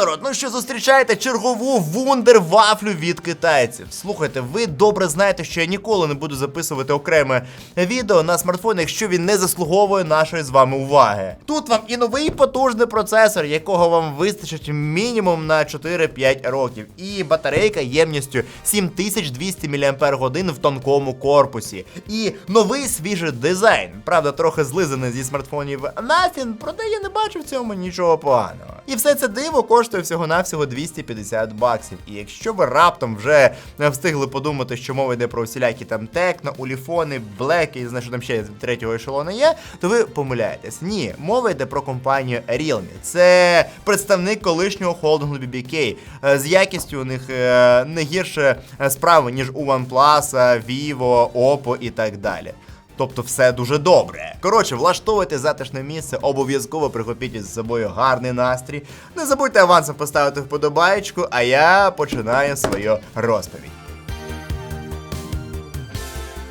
народ, ну що зустрічаєте чергову вундервафлю від китайців. Слухайте, ви добре знаєте, що я ніколи не буду записувати окреме відео на смартфон, якщо він не заслуговує нашої з вами уваги. Тут вам і новий потужний процесор, якого вам вистачить мінімум на 4-5 років, і батарейка ємністю 7200 мАч в тонкому корпусі, і новий свіжий дизайн. Правда, трохи злизаний зі смартфонів Nothing, проте я не бачу в цьому нічого поганого. І все це диво коштує всього-навсього 250 баксів. І якщо ви раптом вже встигли подумати, що мова йде про всілякі там текно, уліфони, блеки, і знаю, що там ще третього ешелону є, то ви помиляєтесь. Ні, мова йде про компанію Realme. Це представник колишнього холдингу BBK. Е, З якістю у них е, не гірше е, справи, ніж у OnePlus, Vivo, Oppo і так далі. Тобто все дуже добре. Коротше, влаштовуйте затишне місце, обов'язково прихопіть із собою гарний настрій. Не забудьте авансом поставити вподобаєчку, а я починаю свою розповідь.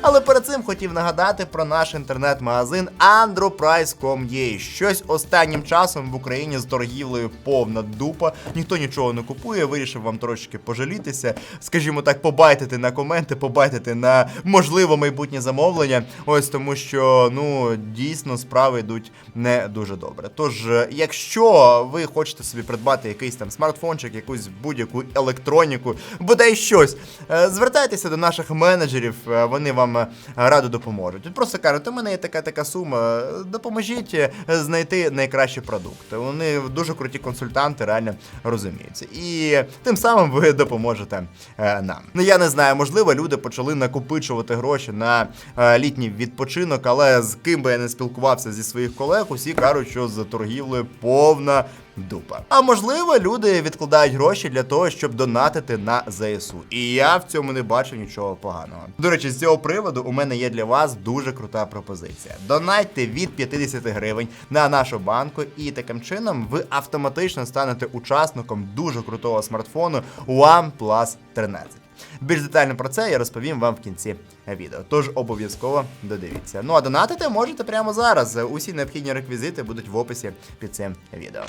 Але перед цим хотів нагадати про наш інтернет-магазин androprice.com.ua. Щось останнім часом в Україні з торгівлею повна дупа. Ніхто нічого не купує. Вирішив вам трошки пожалітися. Скажімо так, побайтити на коменти, побайтити на можливо майбутнє замовлення. Ось тому, що ну дійсно справи йдуть не дуже добре. Тож, е, якщо ви хочете собі придбати якийсь там смартфончик, якусь будь-яку електроніку, бодай щось, е, звертайтеся до наших менеджерів, е, вони вам е, радо допоможуть. От Просто кажуть, у мене є така така сума. Допоможіть е, знайти найкращі продукти. Вони дуже круті консультанти, реально розуміються. І тим самим ви допоможете е, нам. Ну я не знаю, можливо, люди почали накопичувати гроші на літній відпочинок, але з ким би я не спілкувався зі своїх колег, усі кажуть, що з торгівлею повна дупа. А можливо, люди відкладають гроші для того, щоб донатити на ЗСУ. І я в цьому не бачу нічого поганого. До речі, з цього приводу у мене є для вас дуже крута пропозиція. Донатьте від 50 гривень на нашу банку, і таким чином ви автоматично станете учасником дуже крутого смартфону OnePlus 13. Більш детально про це я розповім вам в кінці відео. Тож обов'язково додивіться. Ну а донатити можете прямо зараз. Усі необхідні реквізити будуть в описі під цим відео.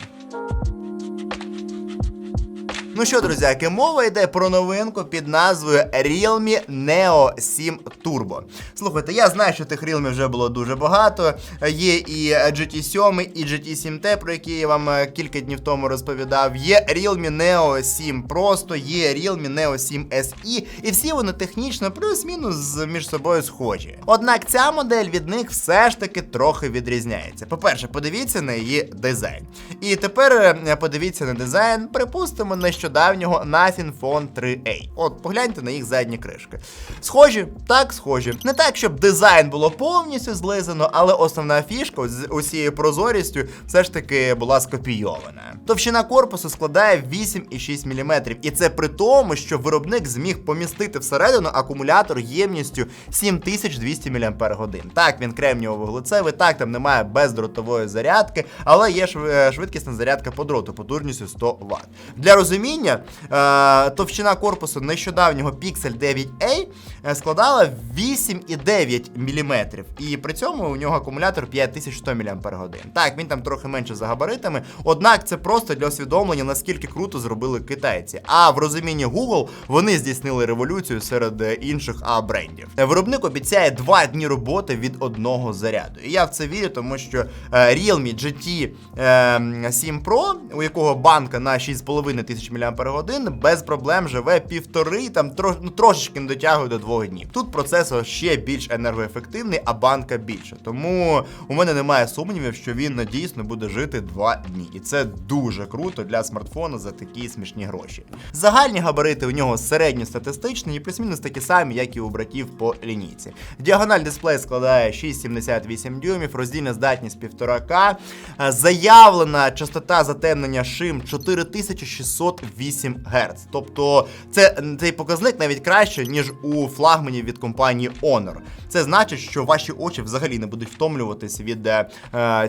Ну що, друзяки, мова йде про новинку під назвою Realme Neo 7 Turbo. Слухайте, я знаю, що тих Realme вже було дуже багато. Є і GT7, і GT7T, про які я вам е, кілька днів тому розповідав. Є Realme Neo 7 просто, є Realme Neo 7 SE, і всі вони технічно плюс-мінус між собою схожі. Однак ця модель від них все ж таки трохи відрізняється. По-перше, подивіться на її дизайн. І тепер е, подивіться на дизайн, припустимо, нещодавнього Nothing Phone 3A. От погляньте на їх задні кришки. Схожі? Так, схожі. Не так, щоб дизайн було повністю злизано, але основна фішка з усією прозорістю все ж таки була скопійована. Товщина корпусу складає 8,6 мм, і це при тому, що виробник зміг помістити всередину акумулятор ємністю 7200 мАч. Так, він кремнієво-вуглецевий, так, там немає бездротової зарядки, але є е, швидкісна зарядка по дроту потужністю 100 Вт. Для розуміння, е, товщина корпусу нещодавнього Pixel 9A е, складала 8,9 мм. І при цьому у нього акумулятор 5100 мАч. Так, він там трохи менше за габаритами, однак це просто для усвідомлення, наскільки круто зробили китайці. А в розумінні Google вони здійснили революцію серед е, інших а брендів. Е, Виробник обіцяє 2 дні роботи від одного заряду. І я в це вірю, тому що е, Realme GT е, 7 Pro, у якого банка на 6,5 тисяч мАч, без проблем живе півтори, там ну, трошечки не дотягує до двох днів. Тут процесор ще більш енергоефективний, а банка більше. Тому у мене немає сумнівів, що він дійсно буде жити 2 дні. І це дуже круто для смартфону за такі смішні гроші. Загальні габарити у нього середньостатистичні і плюс-мінус такі самі, як і у братів по лінійці. Діагональ дисплей складає 6,78 дюймів, роздільна здатність 1,5К. Е, Заявлена частота затемнення шим 4600 8 Гц. Тобто це цей показник навіть краще, ніж у флагманів від компанії Honor. Це значить, що ваші очі взагалі не будуть втомлюватись від е,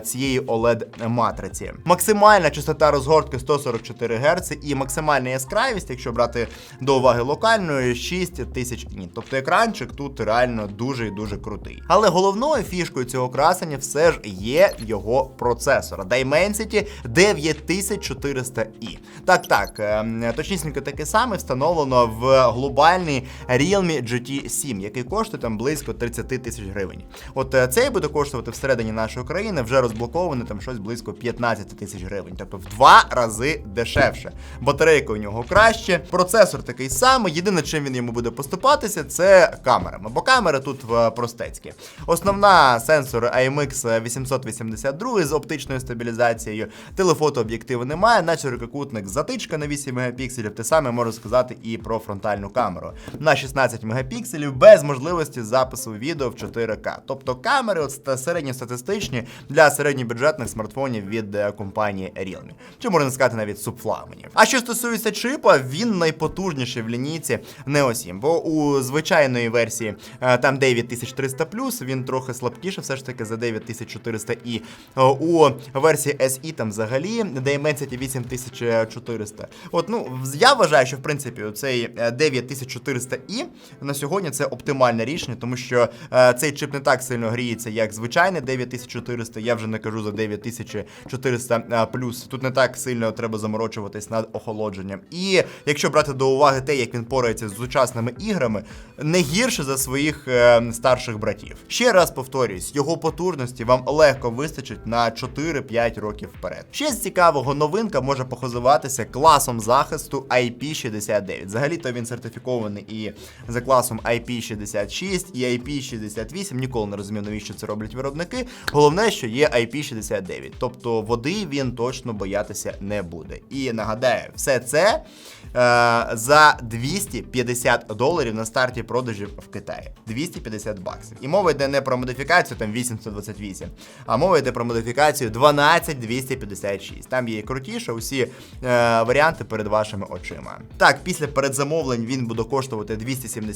цієї oled матриці. Максимальна частота розгортки 144 Гц і максимальна яскравість, якщо брати до уваги локальною, 6000 ніт. Тобто екранчик тут реально дуже і дуже крутий. Але головною фішкою цього красення все ж є його процесор Dimensity 9400i. Так, так, е, точнісінько таке саме встановлено в глобальний Realme GT 7, який коштує там близько 30 тисяч гривень. От е, цей буде коштувати всередині нашої країни вже розблокований там щось близько 15 тисяч гривень, тобто в два рази дешевше. Батарейка у нього краще, процесор такий самий. Єдине, чим він йому буде поступатися, це камерами, бо камери тут е, простецькі. Основна сенсор IMX 882 з оптичною стабілізацією, телефото об'єктиву немає, на ширококутник затичка на 8 мегапікселів. Те саме можу сказати і про фронтальну камеру на 16 мегапікселів без можливості запису відео в 4К. Тобто камери середньостатистичні для середньобюджетних смартфонів від е, компанії Realme. Чи можна сказати навіть субфлагманів. А що стосується чипа, він найпотужніший в лінійці Neo 7, бо у звичайної версії е, там 9300 він трохи слабкіше, все ж таки за 9400 і е, у версії SE там взагалі Dimensity 8400. От ну я вважаю, що в принципі цей 9400 і на сьогодні це оптимальне рішення, тому що е, цей чип не так сильно гріється, як звичайний 9400. Я вже не кажу за 9400 е, плюс. Тут не так сильно треба заморочуватись над охолодженням. І якщо брати до уваги те, як він порається з сучасними іграми, не гірше за своїх е, старших братів. Ще раз повторюсь, його потужності вам легко вистачить на 4-5 років вперед. Ще з цікавого новинка може похозуватися класом захисту IP69. Взагалі-то він сертифікований і за класом IP66 і IP68. Ніколи не розумів, навіщо це роблять виробники. Головне, що є IP69, тобто води він точно боятися не буде. І нагадаю, все це е, за 250 доларів на старті продажів в Китаї. 250 баксів. І мова йде не про модифікацію там 828, а мова йде про модифікацію 12256. Там є і крутіше, усі е, варіанти перед вашими очима. Так, після передзамовлень він буде коштувати 277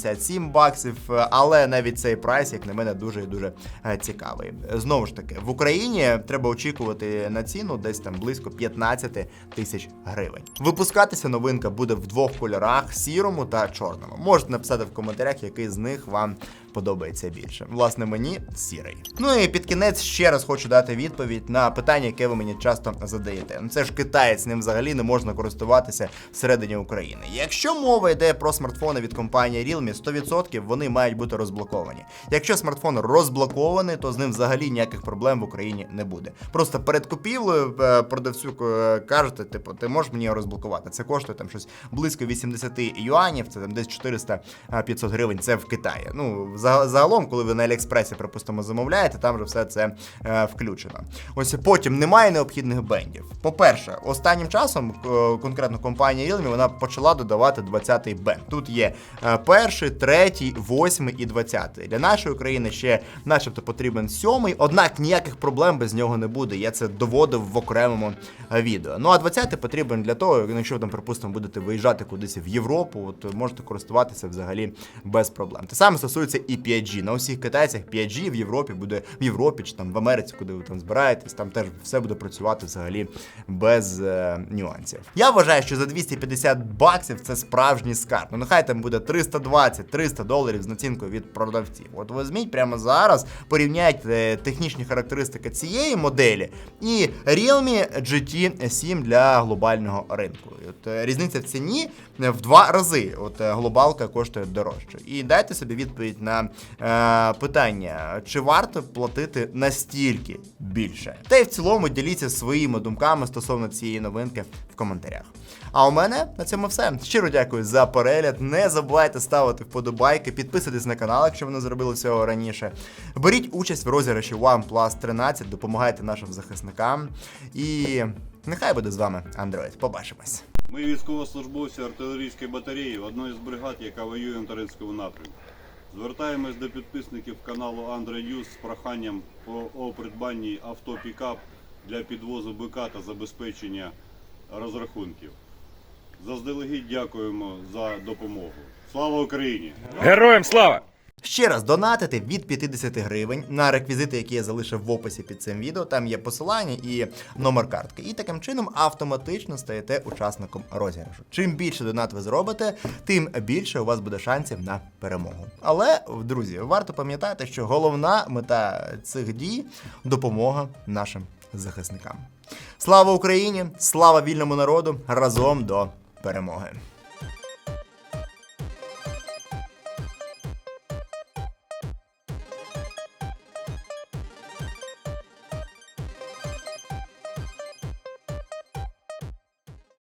баксів, е, але навіть цей прайс, як на мене, дуже і дуже е, цікавий. Знову ж таки, в Україні треба очікувати на ціну десь там близько 15 тисяч гривень. Випускатися новинка буде в двох кольорах: сірому та чорному. Можете написати в коментарях, який з них вам подобається більше. Власне, мені сірий. Ну і під кінець ще раз хочу дати відповідь на питання, яке ви мені часто задаєте. Ну це ж китаєць, ним взагалі не можна користуватися всередині України. Якщо мова йде про смартфони від компанії Realme, 100% вони мають бути розблоковані. Якщо смартфон розблокований, то з ним взагалі ніяких проблем в Україні не буде. Просто перед купівлею е, продавцю е, кажете, типу, ти можеш мені розблокувати. Це коштує там щось близько 80 юанів, це там десь 400-500 гривень. Це в Китаї. Ну, за- загалом, коли ви на Аліекспресі, припустимо, замовляєте, там вже все це е, включено. Ось потім немає необхідних бендів. По-перше, останнім часом е, конкретно компанія Realme вона почала додавати 20-й бенд. Тут є е, перший, третій, восьмий і двадцятий. Для нашої країни ще, начебто, потрібен сьомий, однак ніяких проблем без нього не буде. Я це доводив в окремому е, відео. Ну а 20-й потрібен для того, якщо ви там, припустимо, будете виїжджати кудись в Європу, от можете користуватися взагалі без проблем. Те саме стосується і 5G. На усіх китайцях 5G в Європі буде в Європі чи там в Америці, куди ви там збираєтесь, там теж все буде працювати взагалі без е, нюансів. Я вважаю, що за 250 баксів це справжній скарб. Ну нехай там буде 320-300 доларів з націнкою від продавців. От візьміть прямо зараз, порівняйте технічні характеристики цієї моделі і Realme GT 7 для глобального ринку. От е, різниця в ціні в два рази. От е, глобалка коштує дорожче. І дайте собі відповідь на е, питання, чи варто платити настільки більше. Та й в цілому діліться своїми думками стосовно цієї новинки в коментарях. А у мене на цьому все. Щиро дякую за перегляд. Не забувайте ставити вподобайки, підписуйтесь на канал, якщо ви не зробили цього раніше. Беріть участь в розіграші OnePlus 13, допомагайте нашим захисникам. І нехай буде з вами Android. Побачимось. Ми військовослужбовці артилерійської батареї одної з бригад, яка воює на Таринському напрямку. Звертаємось до підписників каналу Андре Юз з проханням о придбанні авто пікап для підвозу бика та забезпечення розрахунків. Заздалегідь дякуємо за допомогу. Слава Україні! Героям слава! Ще раз донатити від 50 гривень на реквізити, які я залишив в описі під цим відео. Там є посилання і номер картки. І таким чином автоматично стаєте учасником розіграшу. Чим більше донат ви зробите, тим більше у вас буде шансів на перемогу. Але, друзі, варто пам'ятати, що головна мета цих дій допомога нашим захисникам. Слава Україні! Слава вільному народу! Разом до перемоги!